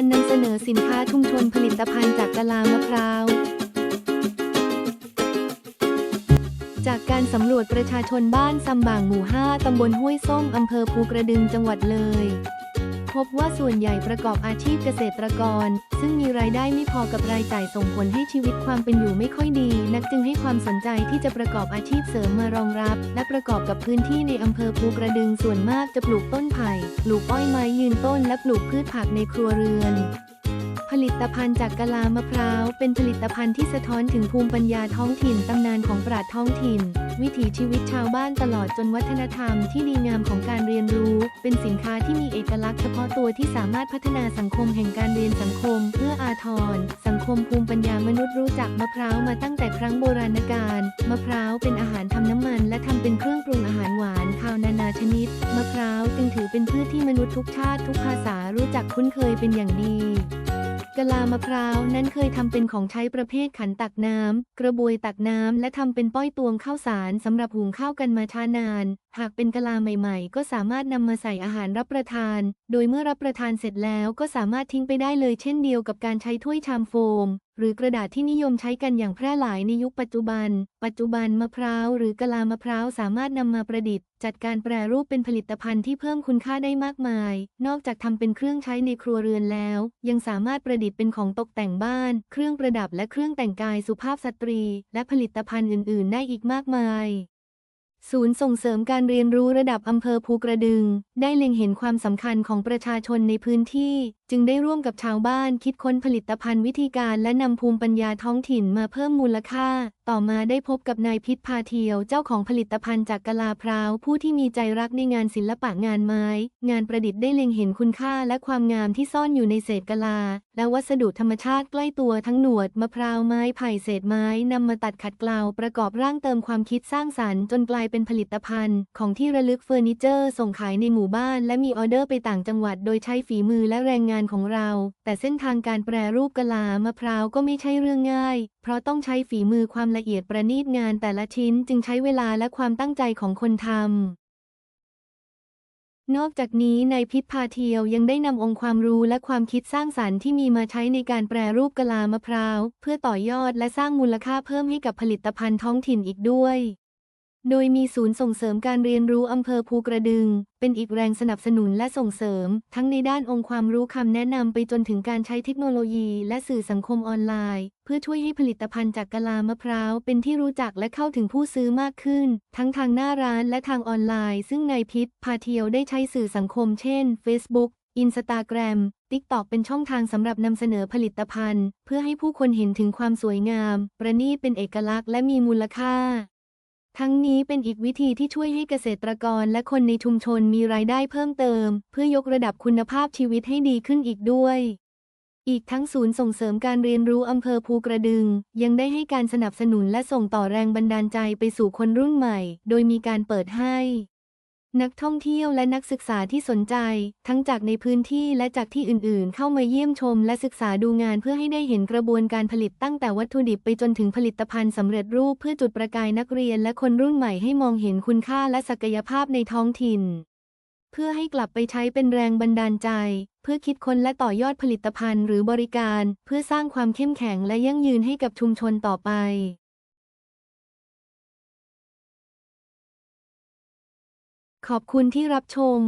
การนำเสนอสินค้าชุมชนผลิตภัณฑ์จากกะลามะพร้าว จากการสำรวจประชาชนบ้านซำบ่างหมู่ 5 ตำบลห้วยส้ม อำเภอภูกระดึง จังหวัดเลย พบว่าส่วนใหญ่ประกอบอาชีพเกษตรกร ซึ่งมีรายได้ไม่พอกับรายจ่ายส่งผลให้ชีวิตความเป็นอยู่ไม่ค่อยดี นักจึงให้ความสนใจที่จะประกอบอาชีพเสริมมารองรับ และประกอบกับพื้นที่ในอำเภอภูกระดึงส่วนมากจะปลูกต้นไผ่ปลูกอ้อยไม้ยืนต้นและปลูกพืชผักในครัวเรือน ผลิตภัณฑ์จากกะลามะพร้าว เป็นผลิตภัณฑ์ที่สะท้อนถึงภูมิปัญญาท้องถิ่นตำนานของปราชญ์ท้องถิ่น วิถีชีวิตชาวบ้านตลอดจนวัฒนธรรมที่ดีงามของการเรียนรู้ เป็นสินค้าที่มีเอกลักษณ์เฉพาะตัวที่สามารถพัฒนาสังคมแห่งการเรียนสังคม เพื่ออาทร สังคมภูมิปัญญามนุษย์รู้จักมะพร้าวมาตั้งแต่ครั้งโบราณกาลมะพร้าวเป็นอาหารทำน้ำมัน และทำเป็นเครื่องปรุงอาหารหวานข้าวนานาชนิดมะพร้าวจึงถือเป็นพืชที่มนุษย์ทุกชาติทุกภาษารู้จักคุ้นเคยเป็นอย่างดี กะลามะพร้าวนั้นเคยทำเป็นของใช้ประเภทขันตักน้ำ กระบวยตักน้ำ และทำเป็นป้อยตวงข้าวสารสำหรับหุงข้าวกันมาช้านาน หากเป็นกะลาใหม่ๆ ก็สามารถนำมาใส่อาหารรับประทาน โดยเมื่อรับประทานเสร็จแล้วก็สามารถทิ้งไปได้เลยเช่นเดียวกับการใช้ถ้วยชามโฟม หรือกระดาษที่นิยมใช้กันอย่างแพร่หลายในยุคปัจจุบัน ปัจจุบันมะพร้าวหรือกะลามะพร้าวสามารถนำมาประดิษฐ์ จัดการแปรรูปเป็นผลิตภัณฑ์ที่เพิ่มคุณค่าได้มากมาย นอกจากทำเป็นเครื่องใช้ในครัวเรือนแล้ว ยังสามารถประดิษฐ์เป็นของตกแต่งบ้าน เครื่องประดับและเครื่องแต่งกายสุภาพสตรี และผลิตภัณฑ์อื่น ๆ ได้อีกมากมายศูนย์ส่งเสริมการเรียนรู้ระดับอำเภอภูกระดึง ได้เล็งเห็นความสำคัญของประชาชนในพื้นที่ จึงได้ร่วมกับชาวบ้านคิดค้นผลิตภัณฑ์วิธีการและนำภูมิปัญญาท้องถิ่นมาเพิ่มมูลค่า ต่อมาได้พบกับนายพิษพาเทียวเจ้าของผลิตภัณฑ์จากกะลาพร้าว ผู้ที่มีใจรักในงานศิลปะงานไม้ งานประดิษฐ์ได้เล็งเห็นคุณค่าและความงามที่ซ่อนอยู่ในเศษกะลา และวัสดุธรรมชาติใกล้ตัวทั้งหนวดมะพร้าวไม้ไผ่เศษไม้นำมาตัดขัดเกลาประกอบร่างเติมความคิดสร้างสรรค์จนกลายเป็นผลิตภัณฑ์ ของที่ระลึกเฟอร์นิเจอร์ ส่งขายในหมู่บ้าน และมีออเดอร์ไปต่างจังหวัด โดยใช้ฝีมือและแรงงานของเรา แต่เส้นทางการแปรรูปกะลามะพร้าวก็ไม่ใช่เรื่องง่าย เพราะต้องใช้ฝีมือความละเอียดประณีตงานแต่ละชิ้นจึงใช้เวลาและความตั้งใจของคนทำนอกจากนี้นายพิษพาเทียวยังได้นำองค์ความรู้และความคิดสร้างสรรค์ที่มีมาใช้ในการแปรรูปกะลามะพร้าว เพื่อต่อยอดและสร้างมูลค่าเพิ่มให้กับผลิตภัณฑ์ท้องถิ่นอีกด้วย โดยมีศูนย์ส่งเสริมการเรียนรู้อำเภอภูกระดึง เป็นอีกแรงสนับสนุนและส่งเสริม ทั้งในด้านองค์ความรู้คำแนะนำไปจนถึงการใช้เทคโนโลยี และสื่อสังคมออนไลน์ เพื่อช่วยให้ผลิตภัณฑ์จากกะลามะพร้าว เป็นที่รู้จักและเข้าถึงผู้ซื้อมากขึ้น ทั้งทางหน้าร้านและทางออนไลน์ ซึ่งนายพิษพาเทียวได้ใช้สื่อสังคมเช่น Facebook Instagram TikTok เป็นช่องทางสำหรับนำเสนอผลิตภัณฑ์ เพื่อให้ผู้คนเห็นถึงความสวยงาม ประณีตเป็นเอกลักษณ์และมีมูลค่า ทั้งนี้เป็นอีกวิธีที่ช่วยให้เกษตรกรและคนในชุมชนมีรายได้เพิ่มเติม เพื่อยกระดับคุณภาพชีวิตให้ดีขึ้นอีกด้วย อีกทั้งศูนย์ส่งเสริมการเรียนรู้อำเภอภูกระดึง ยังได้ให้การสนับสนุนและส่งต่อแรงบันดาลใจไปสู่คนรุ่นใหม่ โดยมีการเปิดให้ นักท่องเที่ยวและนักศึกษาที่สนใจ ทั้งจากในพื้นที่และจากที่อื่นๆ เข้ามาเยี่ยมชมและศึกษาดูงานเพื่อให้ได้เห็นกระบวนการผลิตตั้งแต่วัตถุดิบไปจนถึงผลิตภัณฑ์สำเร็จรูปเพื่อจุดประกายนักเรียนและคนรุ่นใหม่ให้มองเห็นคุณค่าและศักยภาพในท้องถิ่น เพื่อให้กลับไปใช้เป็นแรงบันดาลใจ เพื่อคิดค้นและต่อยอดผลิตภัณฑ์หรือบริการ เพื่อสร้างความเข้มแข็งและยั่งยืนให้กับชุมชนต่อไป ขอบคุณที่รับชม